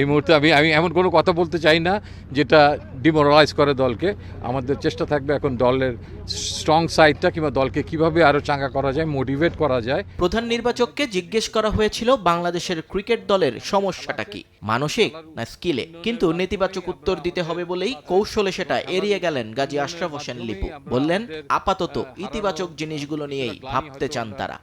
এই মুহূর্তে আমি আমি এমন কোনো কথা বলতে চাই না যেটা ডিমোরালাইজ করে দলকে। আমাদের চেষ্টা থাকবে এখন দলের স্ট্রং সাইডটা কিংবা দলকে কীভাবে আরও চাঙ্গা করা যায় মোটিভেট করা যায়। প্রধান নির্বাচককে জিজ্ঞেস করা হয়েছিল বাংলাদেশের ক্রিকেট দলের সমস্যাটা কি, মানসিক না স্কিলে কিন্তু নেতিবাচক উত্তর দিতে হবে বলেই কৌশলে সেটা এড়িয়ে গেলেন গাজী আশরাফ হোসেন লিপু। বললেন, আপাতত ইতিবাচক জিনিসগুলো নিয়েই ভাবতে চান তারা।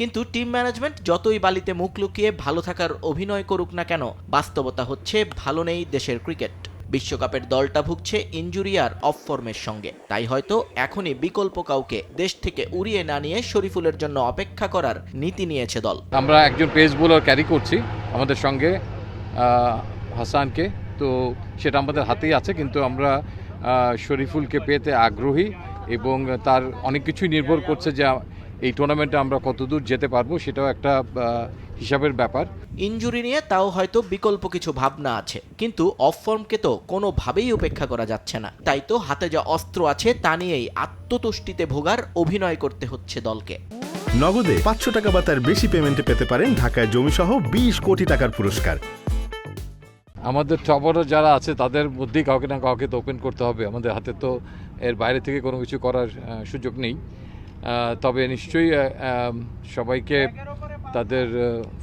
কিন্তু টিম ম্যানেজমেন্ট যতই বালিতে মুখ লুকিয়ে ভালো থাকার অভিনয় করুক না কেন, বাস্তবতা হচ্ছে ভালো নেই দেশের ক্রিকেট বিশ্বকাপের দলটা ভুগছে ইঞ্জুরি আর অফ ফর্মের সঙ্গে। তাই হয়তো এখনই বিকল্প কাউকে দেশ থেকে উড়িয়ে না নিয়ে শরীফুলের জন্য অপেক্ষা করার নীতি নিয়েছে দল। আমরা একজন পেস বোলার ক্যারি করছি আমাদের সঙ্গে হাসানকে। তো সেটা আমাদের হাতেই আছে, কিন্তু আমরা শরীফুলকে পেতে আগ্রহী এবং তার অনেক কিছুই নির্ভর করছে যে এই টুর্নামেন্টে আমরা কতদূর যেতে পারব সেটাও একটা হিসাবের ব্যাপার। ইঞ্জুরি নিয়ে তাও হয়তো বিকল্প কিছু ভাবনা আছে কিন্তু অফ ফর্মকে তো কোনোভাবেই উপেক্ষা করা যাচ্ছে না। তাই তো হাতে যা অস্ত্র আছে তা নিয়েই আত্মতুষ্টিতে ভোগার অভিনয় করতে হচ্ছে দলকে। নগদে পাঁচশো টাকা বা তার বেশি পেমেন্টে পেতে পারেন ঢাকায় জমিসহ বিশ কোটি টাকার পুরস্কার। আমাদের টপারও যারা আছে তাদের মধ্যেই কাউকে না কাউকে তো ওপেন করতে হবে। আমাদের হাতে তো এর বাইরে থেকে কোনো কিছু করার সুযোগ নেই। তবে নিশ্চয়ই সবাইকে তাদের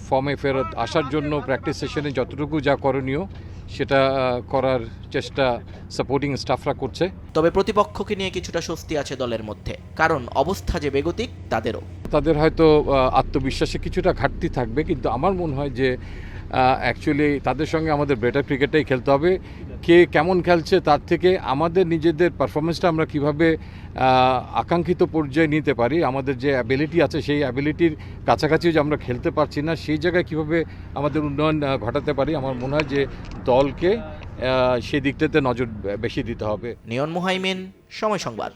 ফর্মে ফেরত আসার জন্য প্র্যাকটিস সেশনে যতটুকু যা করণীয় সেটা করার চেষ্টা সাপোর্টিং স্টাফরা করছে। তবে প্রতিপক্ষকে নিয়ে কিছুটা স্বস্তি আছে দলের মধ্যে। কারণ অবস্থা যে বেগতিক তাদেরও। তাদের হয়তো আত্মবিশ্বাসে কিছুটা ঘাটতি থাকবে কিন্তু আমার মনে হয় যে অ্যাকচুয়ালি তাদের সঙ্গে আমাদের বেটার ক্রিকেটটাই খেলতে হবে। কে কেমন খেলছে তার থেকে আমাদের নিজেদের পারফরমেন্সটা আমরা কীভাবে আকাঙ্ক্ষিত পর্যায়ে নিতে পারি, আমাদের যে অ্যাবিলিটি আছে সেই অ্যাবিলিটির কাছাকাছি যে আমরা খেলতে পারছি না, সেই জায়গায় কীভাবে আমাদের উন্নয়ন ঘটাতে পারি, আমার মনে হয় যে দলকে সেই দিকটাতে নজর বেশি দিতে হবে। নিয়ন মুহাইমিন, সময় সংবাদ।